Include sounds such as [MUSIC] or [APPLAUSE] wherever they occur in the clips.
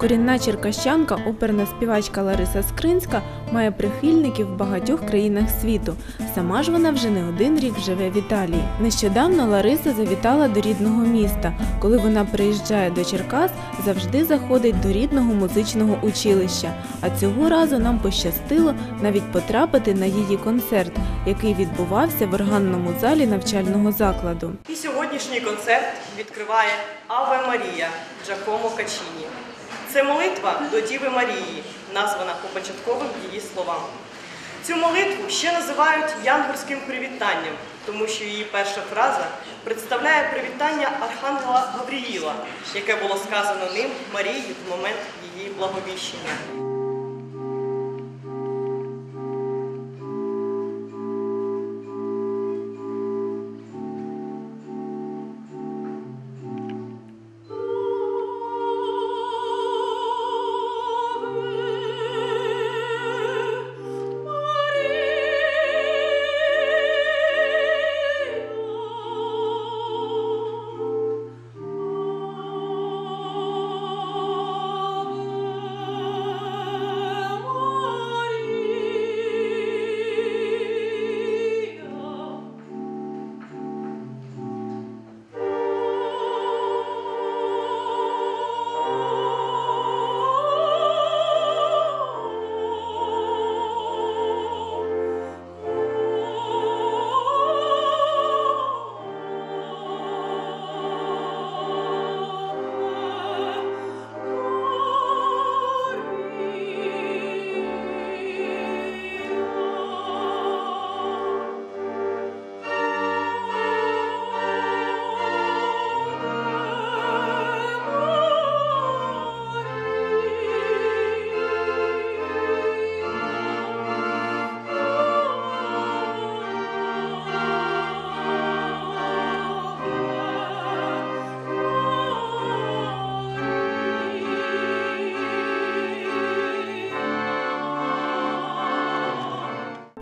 Корінна черкащанка, оперна співачка Лариса Скринська має прихильників в багатьох країнах світу. Сама ж вона вже не один рік живе в Італії. Нещодавно Лариса завітала до рідного міста. Коли вона приїжджає до Черкас, завжди заходить до рідного музичного училища. А цього разу нам пощастило навіть потрапити на її концерт, який відбувався в органному залі навчального закладу. І сьогоднішній концерт відкриває Аве Марія Джакомо Качіні. Це молитва до Діви Марії, названа по початковим її словам. Цю молитву ще називають янгорським привітанням, тому що її перша фраза представляє привітання Архангела Гавріїла, яке було сказано ним Марії в момент її благовіщення.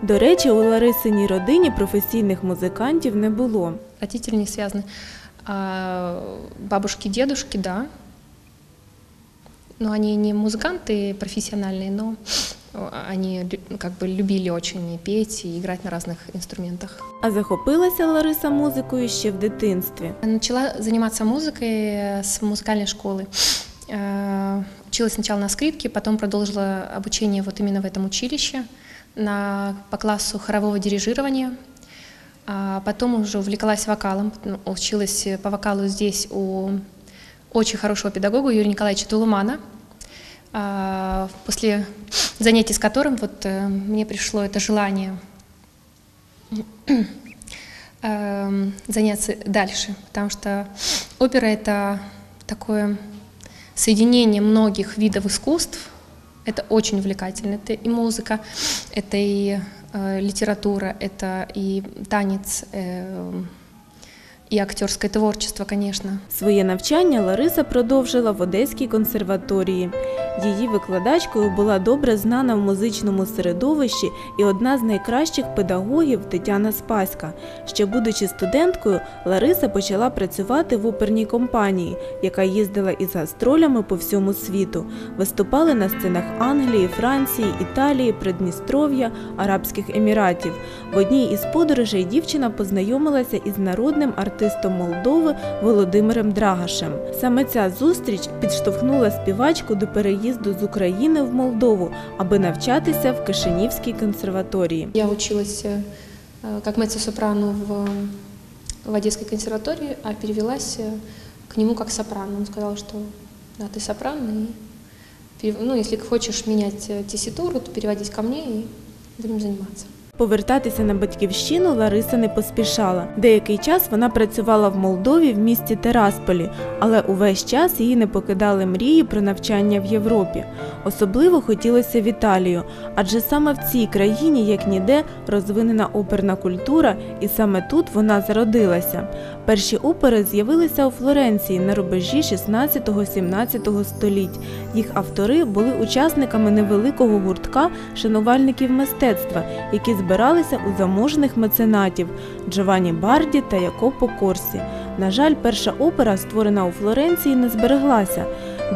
До речі, у Ларисиній родині професійних музикантів не було. Родители не связаны. А бабушки, дедушки, да. Но они не музыканты профессиональные, но они лю- ну, как бы любили очень и петь и играть на разных инструментах. А захопилася Лариса музикою ще в дитинстві. Начала заниматься музыкой с музыкальной школы. Э, Училась сначала на скрипке, потом продолжила обучение вот именно в этом училище на, по классу хорового дирижирования. А потом уже увлеклась вокалом, ну, училась по вокалу здесь у очень хорошего педагога Юрия Николаевича Тулумана. А, После занятий с которым вот э, мне пришло это желание [CLEARS THROAT] эм, заняться дальше, потому что опера это такое соединение многих видов искусств. Это очень увлекательно. Это и музыка, это и э, литература, это и танец, э, и актерское творчество, конечно. Своє навчання Лариса продовжила в Одеській консерваторії. Її викладачкою була добре знана в музичному середовищі і одна з найкращих педагогів Тетяна Спаська. Ще будучи студенткою, Лариса почала працювати в оперній компанії, яка їздила із гастролями по всьому світу. Виступали на сценах Англії, Франції, Італії, Придністров'я, Арабських Еміратів. В одній із подорожей дівчина познайомилася із народним артистом Молдови Володимиром Драгашем. Саме ця зустріч підштовхнула співачку до переїзду з України в Молдову, аби навчатися в Кишинівській консерваторії. Я училась э, как меццо-сопрано в, в Одесской консерватории, а перевелась э, к нему как сопрано. Он сказал, что да, ты сопрано, и перев- ну, если хочешь менять э, тесситуру, то переводись ко мне и будем заниматься. Повертатися на батьківщину Лариса не поспішала. Деякий час вона працювала в Молдові в місті Терасполі, але увесь час її не покидали мрії про навчання в Європі. Особливо хотілося в Італію, адже саме в цій країні, як ніде, розвинена оперна культура, і саме тут вона зародилася. Перші опери з'явилися у Флоренції на рубежі 16-17 століть. Їх автори були учасниками невеликого гуртка шанувальників мистецтва, які збиралися у заможних меценатів Джованні Барді та Якопо Корсі. На жаль, перша опера, створена у Флоренції, не збереглася.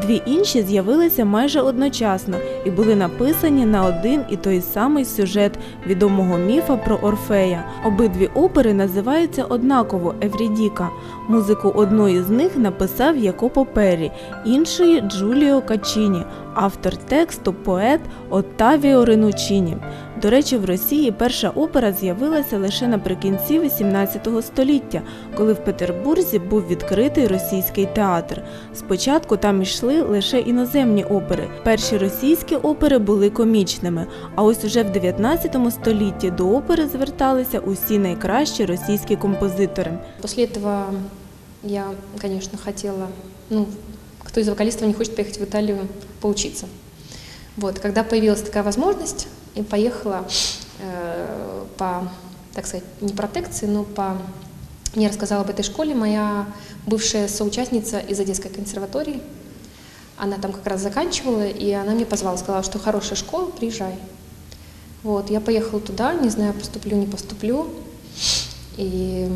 Дві інші з'явилися майже одночасно і були написані на один і той самий сюжет відомого міфа про Орфея. Обидві опери називаються однаково Еврідіка. Музику одної з них написав Якопо Перрі, іншої Джуліо Качіні, автор тексту поет Оттавіо Ренучіні. До речі, в Росії перша опера з'явилася лише наприкінці XVIII століття, коли в Петербурзі був відкритий російський театр. Спочатку там йшли лише іноземні опери. Перші російські опери були комічними, а ось уже в 19 столітті до опери зверталися усі найкращі російські композитори. После этого я, конечно, хотела, ну, кто из вокалистов не хочет поехать в Италию поучиться. Вот, когда появилась такая возможность, и поехала э, по, так сказать, не протекции, но по... Мне рассказала об этой школе моя бывшая соучастница из Одесской консерватории. Она там как раз заканчивала, и она мне позвала, сказала, что хорошая школа, приезжай. Вот, я поехала туда, не знаю, поступлю, не поступлю. И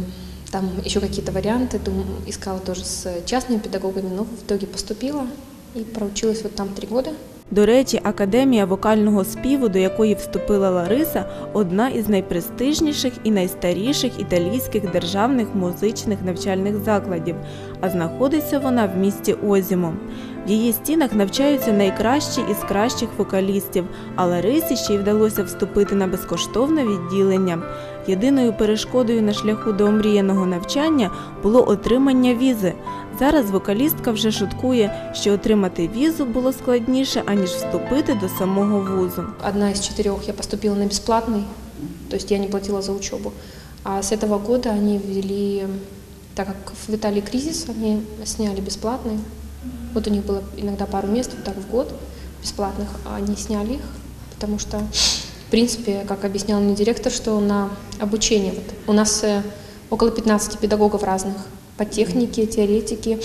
там еще какие-то варианты, думаю, искала тоже с частными педагогами, но в итоге поступила и проучилась вот там три года. До речі, академія вокального співу, до якої вступила Лариса, одна із найпрестижніших і найстаріших італійських державних музичних навчальних закладів, а знаходиться вона в місті Озімо. В її стінах навчаються найкращі із кращих вокалістів, а Ларисі ще й вдалося вступити на безкоштовне відділення. Єдиною перешкодою на шляху до омріяного навчання було отримання візи. Зараз вокалістка вже шуткує, що отримати візу було складніше, аніж вступити до самого вузу. Одна из четырех я поступила на бесплатный, то есть я не платила за учебу. А с этого года они ввели, так как в Италии кризис, они сняли бесплатный. Вот у них было иногда пару мест вот так в год бесплатных, а они сняли их, потому что, в принципе, как объяснял мне директор, что на обучение, вот, у нас э, около 15 педагогов разных, по технике, теоретики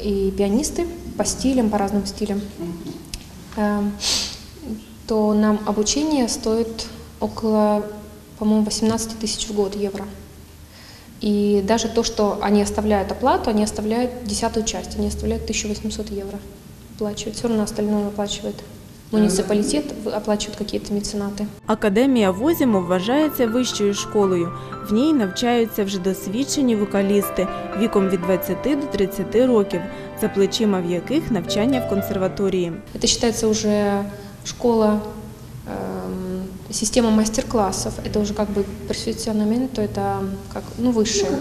и пианисты, по стилям, по разным стилям. Эм, то нам обучение стоит около, по-моему, 18 тысяч в год евро. И даже то, что они оставляют оплату, они оставляют десятую часть, они оставляют 1800 евро. Оплачивают. Все равно остальное оплачивает муниципалитет, в- оплачивают какие-то меценаты. Академія Возіму вважається вищою школою. В ній навчаються вже досвідчені вокалісти віком від 20 до 30 років, за плечима в яких навчання в консерваторії. Это считается уже школа, эм, система мастер-классов. Это уже как бы перфекционамент, это как, ну, высшее.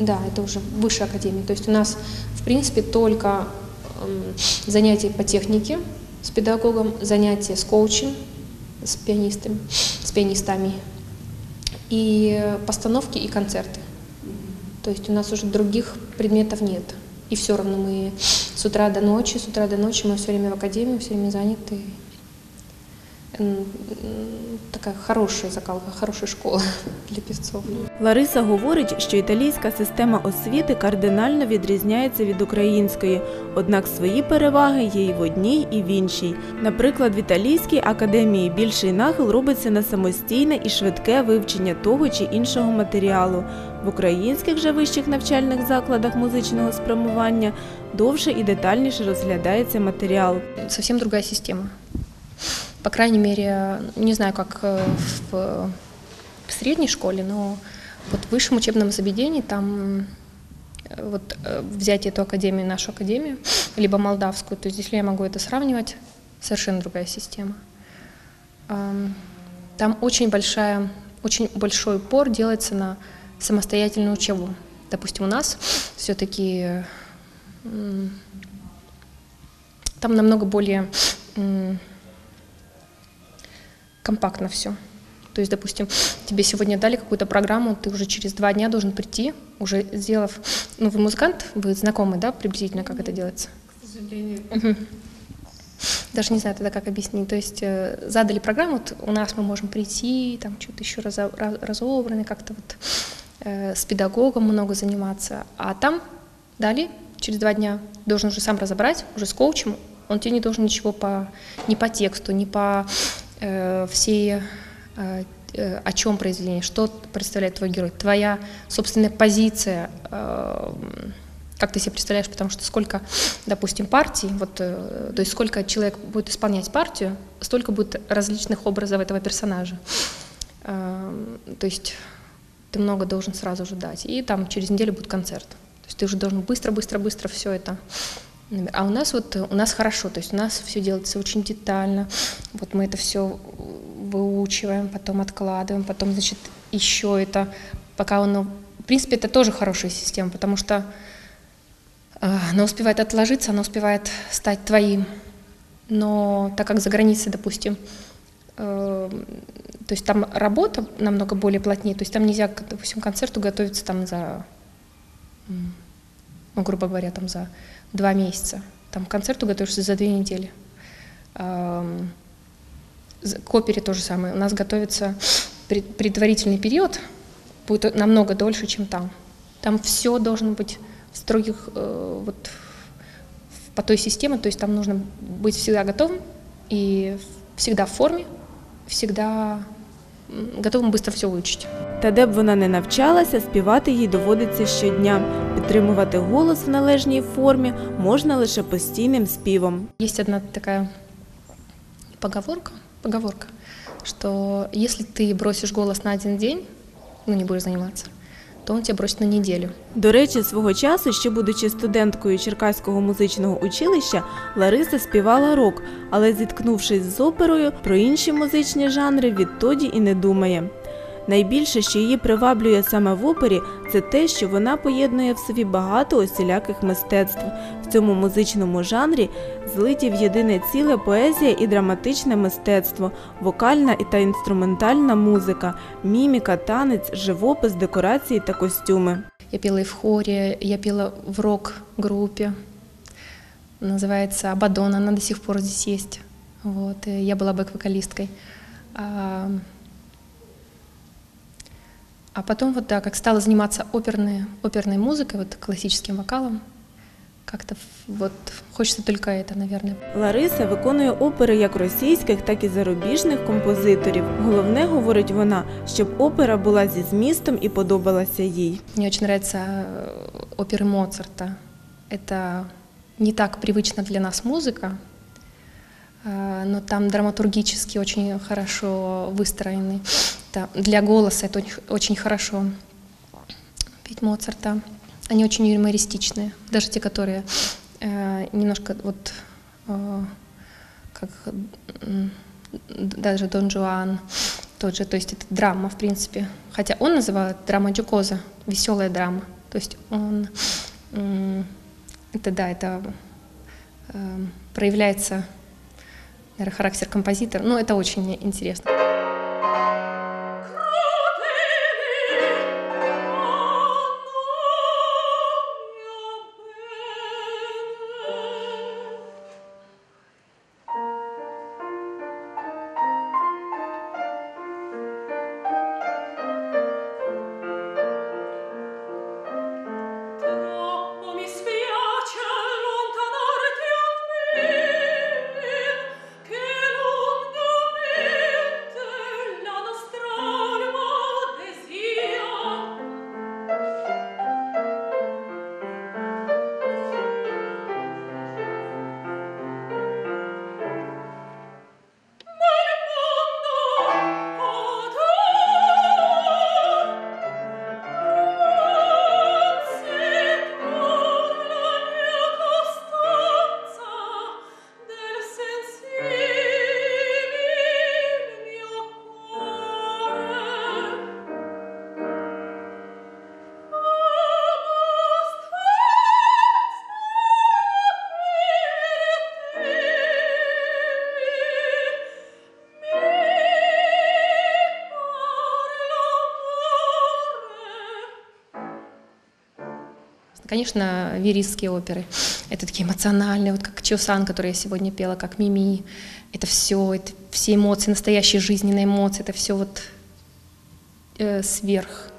Да, это уже высшая академия. То есть у нас, в принципе, только эм, занятия по технике С педагогом, занятия с коучем, с пианистами, с пианистами, и постановки и концерты. То есть у нас уже других предметов нет. И все равно мы с утра до ночи, с утра до ночи мы все время в академии, все время заняты. Такая хорошая закалка, хорошая школа [LAUGHS] для певцов. Лариса говорить, що італійська система освіти кардинально відрізняється від української, однак свої переваги є і в одній, і в іншій. Наприклад, в італійській академії більший нахил робиться на самостійне і швидке вивчення того чи іншого матеріалу. В українських же вищих навчальних закладах музичного спрямування довше і детальніше розглядається матеріал. Совсем другая система. По крайней мере, не знаю, как э, в, в средней школе, но вот в высшем учебном заведении там э, вот э, взять эту академию, нашу академию, либо молдавскую, то есть если я могу это сравнивать, совершенно другая система. Ам, Там очень большая, очень большой упор делается на самостоятельную учебу. Допустим, у нас все-таки там намного более компактно все. То есть, допустим, тебе сегодня дали какую-то программу, ты уже через два дня должен прийти, уже сделав... Ну, вы музыкант, вы знакомы, да, приблизительно, как это делается? Мгм. Даже не знаю тогда, как объяснить. То есть э, задали программу, вот у нас мы можем прийти, там что-то еще разо- ra- разобраны, как-то вот э, с педагогом много заниматься. А там дали через два дня, должен уже сам разобрать, уже с коучем, он тебе не должен ничего по, ни по тексту, ни по э, всей, э, э, о чем произведение, что представляет твой герой, твоя собственная позиция, как ты себе представляешь, потому что сколько, допустим, партий, вот, то есть сколько человек будет исполнять партию, столько будет различных образов этого персонажа. То есть ты много должен сразу же дать. И там через неделю будет концерт. То есть ты уже должен быстро-быстро-быстро все это. А у нас вот э, у нас хорошо, то есть у нас все делается очень детально. Вот мы это все выучиваем, потом откладываем, потом, значит, еще это, пока оно... В принципе, это тоже хорошая система, потому что э, она успевает отложиться, она успевает стать твоим. Но так как за границей, допустим, э, то есть там работа намного более плотнее, то есть там нельзя, допустим, к концерту готовиться там за, ну, грубо говоря, там за два месяца. Там к концерту готовишься за две недели. К опере то же самое. У нас готовится пред- предварительный период, будет намного дольше, чем там. Там все должно быть в строгих, э, вот, по той системе, то есть там нужно быть всегда готовым и всегда в форме, всегда м, готовым быстро все выучить. Та де б вона не навчалася, співати їй доводиться щодня. Підтримувати голос в належній формі можна лише постійним співом. Есть одна такая поговорка, поговорка, что если ты бросишь голос на один день, ну не будешь заниматься, то он тебя бросит на неделю. До речі, свого часу, ще будучи студенткою Черкаського музичного училища, Лариса співала рок, але зіткнувшись з оперою, про інші музичні жанри відтоді і не думає. Найбільше, що її приваблює саме в опері, це те, що вона поєднує в собі багато усіляких мистецтв. В цьому музичному жанрі злиті в єдине ціле поезія і драматичне мистецтво, вокальна і та інструментальна музика, міміка, танець, живопис, декорації та костюми. Я пела и в хоре, я пела в рок-группе, называется «Абадон», она до сих пор здесь есть. Вот, и я была бэк-вокалисткой. А, а потом вот, да, как стала заниматься оперной, оперной музыкой, вот классическим вокалом, как-то в- вот хочется только это, наверное. Лариса виконує опери як російських, так і зарубіжних композиторів. Головне, говорить вона, щоб опера була зі змістом і подобалася їй. Мне очень нравятся э, оперы Моцарта. Это не так привычно для нас музыка, э, но там драматургически очень хорошо выстроены. Да, для голоса это очень- очень хорошо. Петь Моцарта. Они очень юмористичные. Даже те, которые э, немножко вот э, как д- даже Дон Жуан, тот же, то есть это драма, в принципе. Хотя он называет драма Джукоза, веселая драма. То есть он, м, это да, это эм, проявляется, наверное, характер композитора. Ну, это очень интересно. Конечно, веристские оперы. Это такие эмоциональные, вот как Чосан, который я сегодня пела, как Мими. Это все, это все эмоции, настоящие жизненные эмоции, это все вот э, сверх.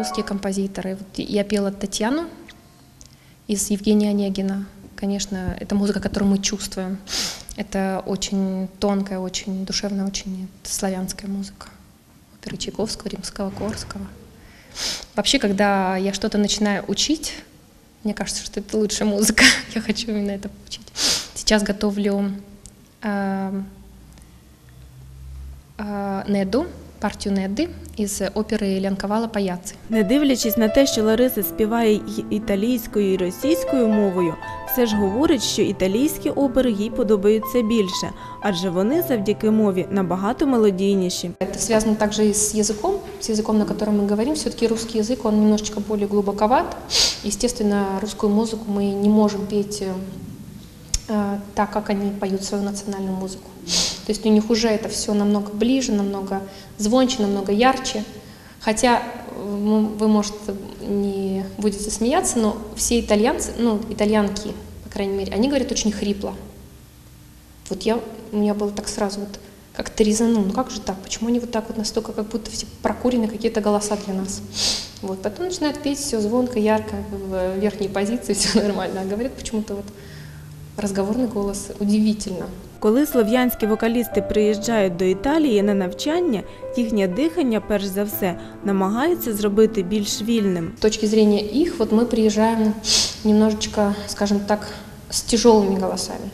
русские композиторы. Вот я пела Татьяну из Евгения Онегина. Конечно, это музыка, которую мы чувствуем. Это очень тонкая, очень душевная, очень славянская музыка. Оперы Чайковского, Римского, Корского. Вообще, когда я что-то начинаю учить, мне кажется, что это лучшая музыка. [LAUGHS] Я хочу именно это учить. Сейчас готовлю э, э, Неду, партию Неды из оперы Лянковала «Паяци». Не дивлячись на те, що Лариса співає й італійською і російською мовою, все ж говорить, що італійські опери їй подобаються більше, адже вони завдяки мові набагато мелодійніші. Это связано также и с языком, с языком, на котором мы говорим. Все-таки русский язык, он немножечко более глубоковат. Естественно, русскую музыку мы не можем петь э, э, так, как они поют свою национальную музыку. То есть у них уже это все намного ближе, намного звонче, намного ярче. Хотя э, м, вы, может, не будете смеяться, но все итальянцы, ну, итальянки, по крайней мере, они говорят очень хрипло. Вот я, у меня было так сразу вот как-то резанул, ну как же так, почему они вот так вот настолько, как будто все прокурены какие-то голоса для нас. Вот, потом начинают петь все звонко, ярко, в верхней позиции, все [LAUGHS] нормально, а говорят почему-то вот разговорный голос удивительно. Коли слов'янські вокалісти приїжджають до Італії на навчання, їхнє дихання, перш за все, намагаються зробити більш вільним. С точки зрения их, вот мы приезжаем немножечко, скажем так, с тяжелыми голосами.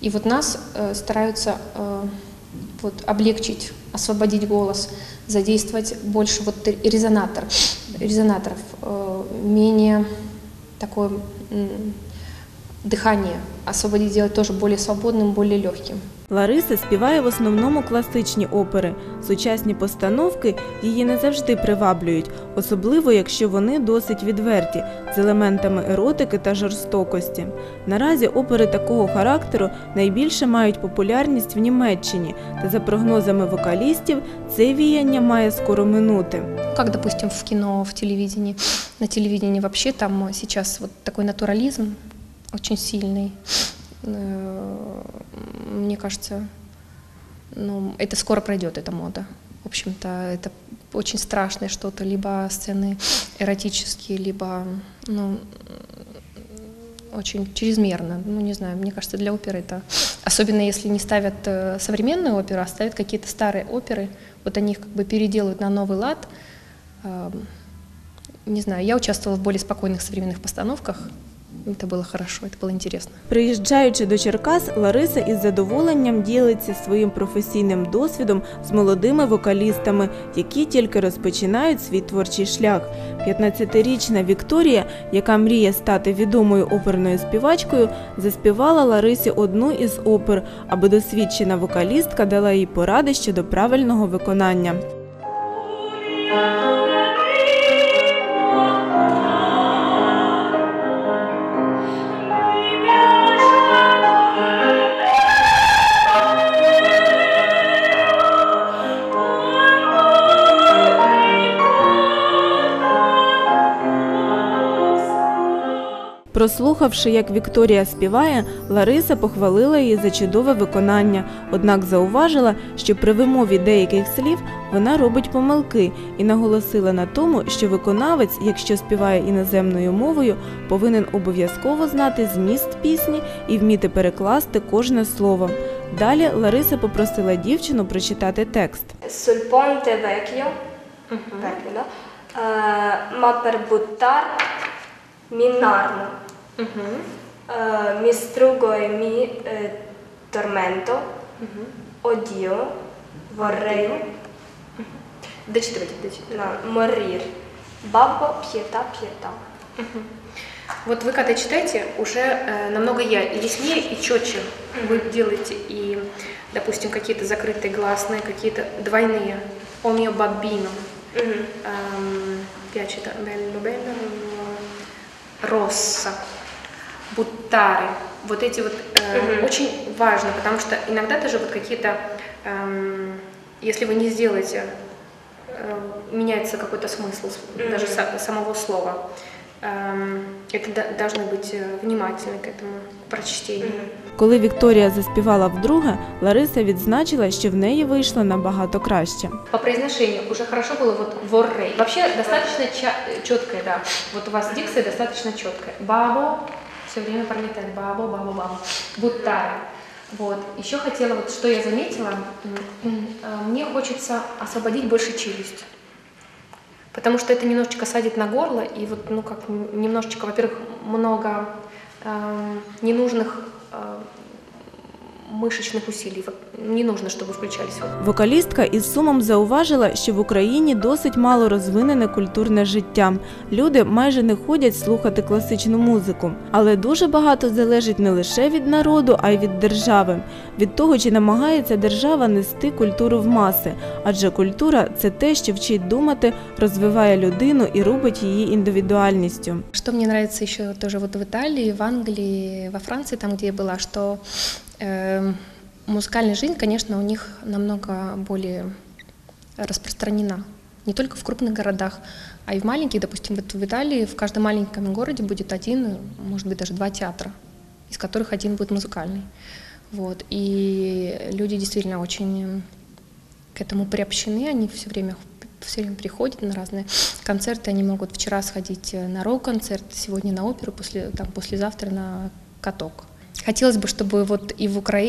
И вот нас э, стараются э, вот, облегчить, освободить голос, задействовать больше вот ре- резонатор, резонаторов, э, менее такое м, дыхание, освободить, сделать тоже более свободным, более легким. Лариса співає в основному класичні опери. Сучасні постановки її не завжди приваблюють, особливо якщо вони досить відверті, з елементами еротики та жорстокості. Наразі опери такого характеру найбільше мають популярність в Німеччині, та за прогнозами вокалістів, це віяння має скоро минути. Как, допустим, в кино, в телевидении. На телевидении вообще там сейчас вот такой натурализм очень сильный. Э, Мне кажется, ну, это скоро пройдет, эта мода. В общем-то, это очень страшное что-то, либо сцены эротические, либо, ну, очень чрезмерно. Ну, не знаю, мне кажется, для оперы это... Особенно если не ставят э, современную оперу, а ставят какие-то старые оперы. Вот они их как бы переделывают на новый лад. Эм, Не знаю, я участвовала в более спокойных современных постановках. Это было хорошо, это было интересно. Приїжджаючи до Черкас, Лариса із задоволенням ділиться своїм професійним досвідом з молодими вокалістами, які тільки розпочинають свій творчий шлях. 15-річна Вікторія, яка мріє стати відомою оперною співачкою, заспівала Ларисі одну із опер, аби досвідчена вокалістка дала їй поради щодо правильного виконання. Прослухавши, як Вікторія співає, Лариса похвалила її за чудове виконання, однак зауважила, що при вимові деяких слів вона робить помилки і наголосила на тому, що виконавець, якщо співає іноземною мовою, повинен обов'язково знати зміст пісні і вміти перекласти кожне слово. Далі Лариса попросила дівчину прочитати текст. no? Eh, ma per buttar mi narno, Eh, mi struggo e mi eh, tormento, oddio, vorrei Дочитывайте, дочитывайте. no, morir, babbo, pietà, pietà. Вот вы когда читаете, уже э, намного я яснее и четче вы делаете и, допустим, какие-то закрытые гласные, какие-то двойные. O mio babbino. Мгм. Эм, piace ta- bello, bello, rossa, buttare. Вот эти вот э, Мгм. очень важно, потому что иногда даже вот какие-то, эм, если вы не сделаете, э, меняется какой-то смысл с- даже Мгм. са- самого слова. Эм, Это до- должны быть э, внимательны к этому прочтению. Коли Вікторія заспівала вдруге, Лариса відзначила, що в неї вийшло набагато краще. По произношению уже хорошо было вот воррей. Вообще достаточно четкое, да. Вот у вас дикция достаточно четкая. Бабо, все время пролетает. Бабо, бабо, бабо. Будтара. Вот. Еще хотела, вот что я заметила, э, мне хочется освободить больше челюсть. Потому что это немножечко садит на горло, и вот, ну, как немножечко, во-первых, много эм, ненужных э, мышечных усилий. Вот Не нужно, чтобы включались вот Вокалістка із сумом зауважила, що в Україні досить мало розвинене культурне життя. Люди майже не ходять слухати класичну музику, але дуже багато залежить не лише від народу, а й від держави, від того, чи намагається держава нести культуру в маси. Адже культура це те, що вчить думати, розвиває людину і робить її індивідуальністю. Что мне нравится еще тоже вот в Италии, в Англии, во Франции, там, где я была, что э, музыкальная жизнь, конечно, у них намного более распространена. Не только в крупных городах, а и в маленьких. Допустим, вот в Италии в каждом маленьком городе будет один, может быть, даже два театра, из которых один будет музыкальный. Вот. И люди действительно очень к этому приобщены, они все время все время приходят на разные концерты, они могут вчера сходить на рок-концерт, сегодня на оперу, после, там, послезавтра на каток. Хотелось бы, чтобы вот и в, Укра...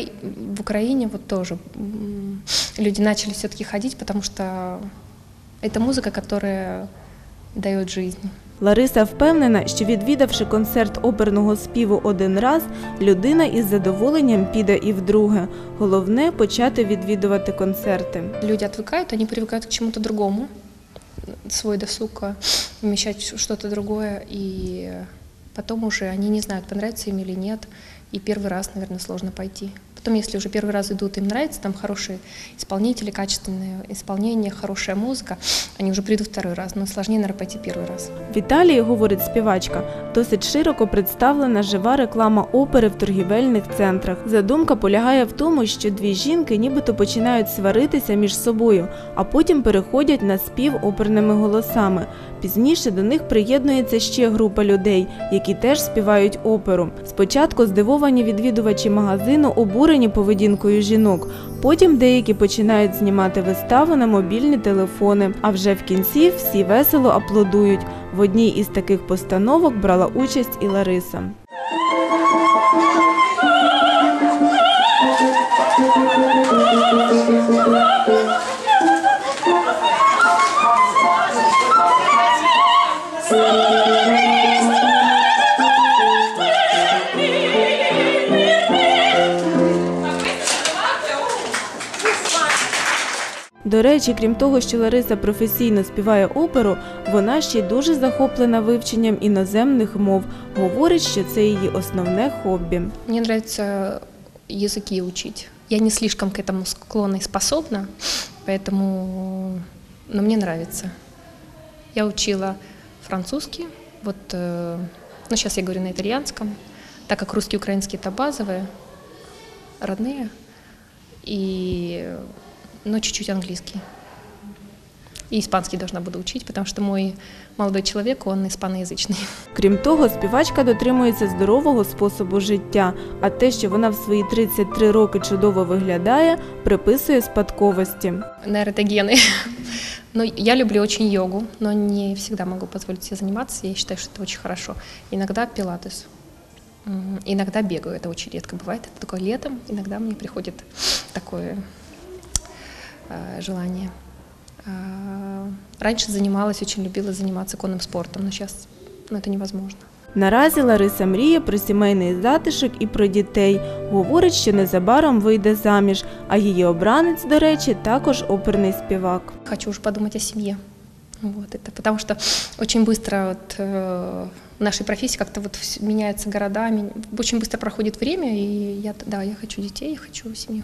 в Украине вот тоже м, люди начали все-таки ходить, потому что это музыка, которая дает жизнь. Лариса впевнена, що відвідавши концерт оперного співу один раз, людина із задоволенням піде і вдруге. Головне почати відвідувати концерти. Люди отвыкают, они привыкают к чему-то другому, свой досуг, э, вмещать что-то другое, и потом уже они не знают, понравится им или нет, и первый раз, наверное, сложно пойти. Потом, если уже первый раз идут, им нравится, там хорошие исполнители, качественное исполнение, хорошая музыка, они уже придут второй раз, но сложнее, наверное, пойти первый раз. В Італії, говорить співачка, досить широко представлена жива реклама опери в торгівельних центрах. Задумка полягає в тому, що дві жінки нібито починають сваритися між собою, а потім переходять на спів оперними голосами. Пізніше до них приєднується ще група людей, які теж співають оперу. Спочатку здивовані відвідувачі магазину обурені поведінкою жінок. Потім деякі починають знімати виставу на мобільні телефони. А вже в кінці всі весело аплодують. В одній із таких постановок брала участь і Лариса. До речі, крім того, що Лариса професійно співає оперу, вона ще й дуже захоплена вивченням іноземних мов. Говорить, що це її основне хобі. Мне нравится языки учить. Я не слишком к этому склонна и способна, поэтому, но мне нравится. Я учила французский, вот, э, ну сейчас я говорю на итальянском, так как русский и украинский это базовые, родные, и, но чуть-чуть английский. И испанский должна буду учить, потому что мой молодой человек, он испаноязычный. Крім того, співачка дотримується здорового способу життя, а те, що вона в свої 33 роки чудово виглядає, приписує спадковості. Наверное, это гены. Но я люблю очень йогу, но не всегда могу позволить себе заниматься. Я считаю, что это очень хорошо. Иногда пилатес. М, Иногда бегаю, это очень редко бывает. Это такое летом. Иногда мне приходит такое э, желание. А, Раньше занималась, очень любила заниматься конным спортом, но сейчас ну, это невозможно. Наразі Лариса мріє про сімейний затишок і про дітей. Говорить, що незабаром вийде заміж, а її обранець, до речі, також оперний співак. Хочу уже подумать о семье. Вот это потому что очень быстро вот, э, в нашей профессии как-то вот вс- меняются города, мен- очень быстро проходит время, и я, да, я хочу детей, я хочу семью.